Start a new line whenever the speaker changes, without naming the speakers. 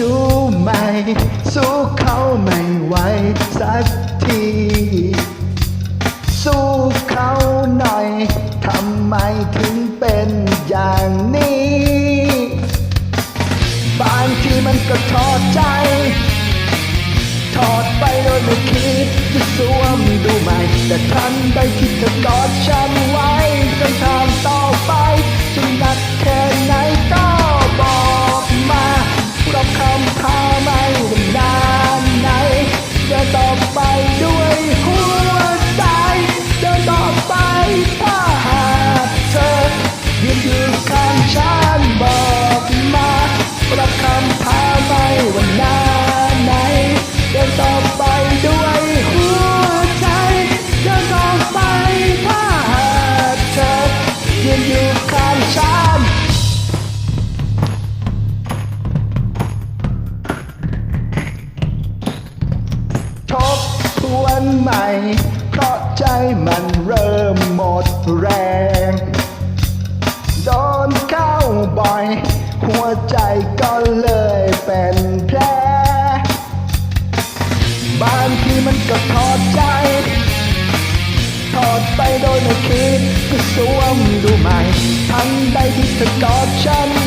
ดูไม่ สู้เขาไม่ไหวสักที สู้เขาหน่อยทำไมถึงเป็นอย่างนี้ บางทีมันก็ทอดใจ ถอดไปโดยไม่คิดจะสวมดูใหม่ แต่ทันใดที่เธอกอดฉันไว้เส้นทา วนใหมเพราะใจมันเริ่มหมดแรงโดนเข้าบ่อย หัวใจก็เลยเป็นแผลบางทีมันก็ทอดใจถอดไปโดยไม่คิดจะสวมดูใหม่ทันใดที่เธอกอดฉัน